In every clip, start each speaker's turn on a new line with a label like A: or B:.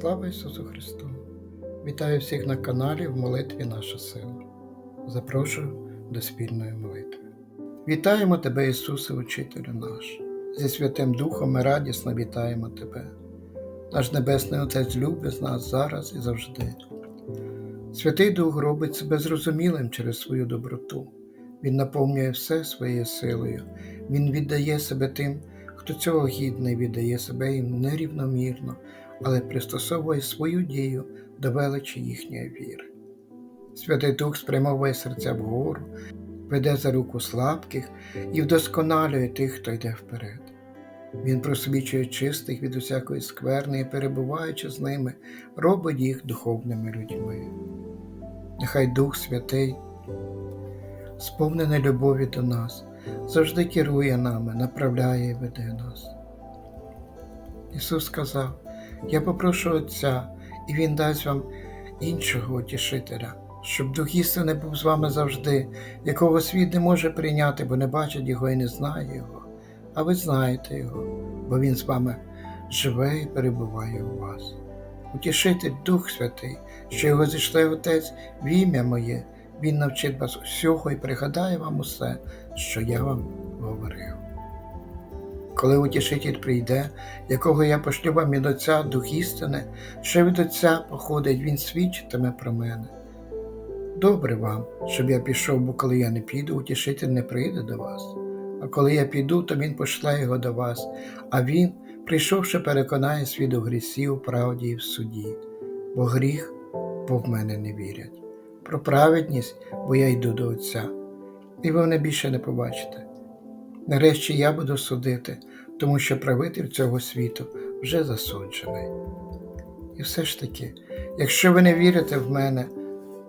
A: Слава Ісусу Христу! Вітаю всіх на каналі в молитві Наша сила. Запрошую до спільної молитви. Вітаємо Тебе, Ісусе, Учителю наш. Зі Святим Духом ми радісно вітаємо Тебе. Наш Небесний Отець любить нас зараз і завжди. Святий Дух робить себе зрозумілим через свою доброту. Він наповнює все своєю силою, Він віддає себе тим, хто цього гідний, віддає себе їм нерівномірно, але пристосовує свою дію до величі їхньої віри. Святий Дух спрямовує серця вгору, веде за руку слабких і вдосконалює тих, хто йде вперед. Він просвічує чистих від усякої скверни і, перебуваючи з ними, робить їх духовними людьми. Нехай Дух Святий, сповнений любові до нас, завжди керує нами, направляє і веде нас. Ісус сказав, я попрошу Отця, і Він дасть вам іншого утішителя, щоб Дух істини був з вами завжди, якого світ не може прийняти, бо не бачить Його і не знає Його, а ви знаєте Його, бо Він з вами живе і перебуває у вас. Утішитель Дух Святий, що його зійшли Отець в ім'я моє, Він навчить вас усього і пригадає вам усе, що я вам говорив. Коли утішитель прийде, якого я пошлю вам від Отця Дух істини, що від Отця походить, Він свідчитиме про мене. Добре вам, щоб я пішов, бо коли я не піду, утішитель не прийде до вас. А коли я піду, то Він пошле його до вас, а Він, прийшовши, переконає світ у грісі, у правді і в суді, бо гріх, бо в мене не вірять. Про праведність, бо я йду до Отця, і ви мене більше не побачите. Нарешті я буду судити, тому що правитель цього світу вже засуджений. І все ж таки, якщо ви не вірите в мене,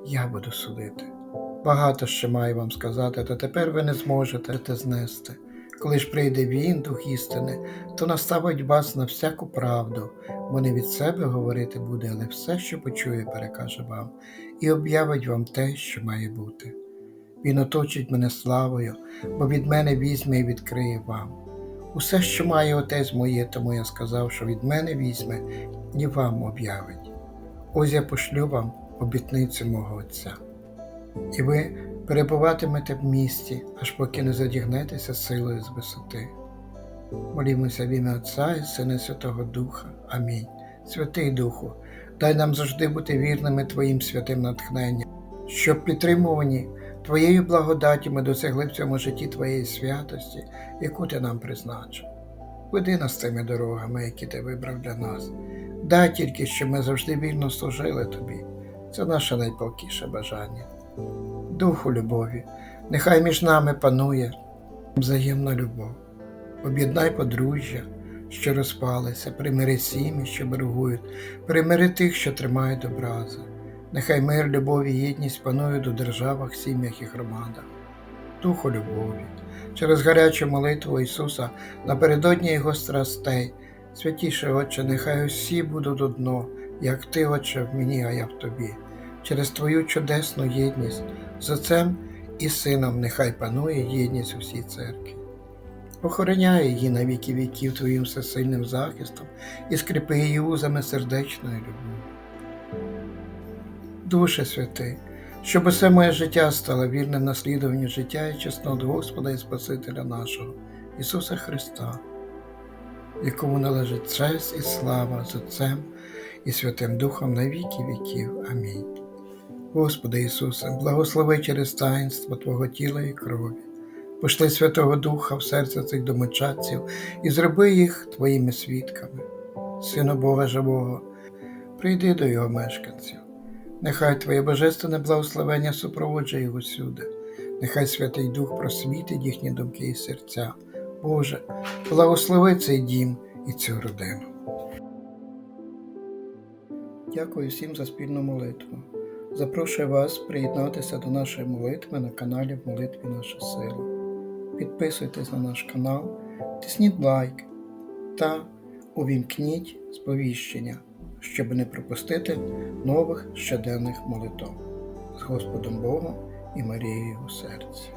A: я буду судити. Багато ще маю вам сказати, та тепер ви не зможете те знести. Коли ж прийде він, дух істини, то наставить вас на всяку правду, бо не від себе говорити буде, але все, що почує, перекаже вам, і об'явить вам те, що має бути. Він оточить мене славою, бо від мене візьме і відкриє вам. Усе, що має отець моє, тому я сказав, що від мене візьме і вам об'явить. Ось я пошлю вам обітницю мого Отця. І ви перебуватимете в місті, аж поки не задігнетеся силою з висоти. Молімося в ім'я Отця і Сина Святого Духа. Амінь. Святий Духу, дай нам завжди бути вірними Твоїм святим натхненням, щоб підтримувані Твоєю благодаттю ми досягли в цьому житті Твоєї святості, яку Ти нам призначив. Веди нас цими дорогами, які ти вибрав для нас. Дай тільки, щоб ми завжди вільно служили Тобі. Це наше найпалкіше бажання. Духу любові, нехай між нами панує взаємна любов. Об'єднай подружжя, що розпалися, примири сім'ї, що боргують, примири тих, що тримають образи. Нехай мир, любов і єдність панують у державах, сім'ях і громадах. Духу любові, через гарячу молитву Ісуса напередодні Його страстей, святіше Отче, нехай усі будуть одно, як Ти, Отче, в мені, а я в Тобі, через Твою чудесну єдність з Отцем і Сином нехай панує єдність у всій церкві. Охороняй її на віки віків Твоїм всесильним захистом і скріпи її узами сердечної любові. Душе святий, щоб усе моє життя стало вірним наслідуванню життя і чеснот Господа і Спасителя нашого, Ісуса Христа, якому належить честь і слава з Отцем і Святим Духом на віки віків. Амінь. Господи Ісусе, благослови через таїнство Твого тіла і крові, пошли Святого Духа в серце цих домочадців і зроби їх Твоїми свідками. Сину Бога Живого, прийди до Його мешканців. Нехай Твоє божественне благословення супроводжує їх усюди, нехай Святий Дух просвітить їхні думки і серця. Боже, благослови цей дім і цю родину. Дякую всім за спільну молитву. Запрошую вас приєднатися до нашої молитви на каналі в молитві Наша Сила. Підписуйтесь на наш канал, тисніть лайк та увімкніть сповіщення щоб не пропустити нових щоденних молитов з Господом Богом і Марією у серці.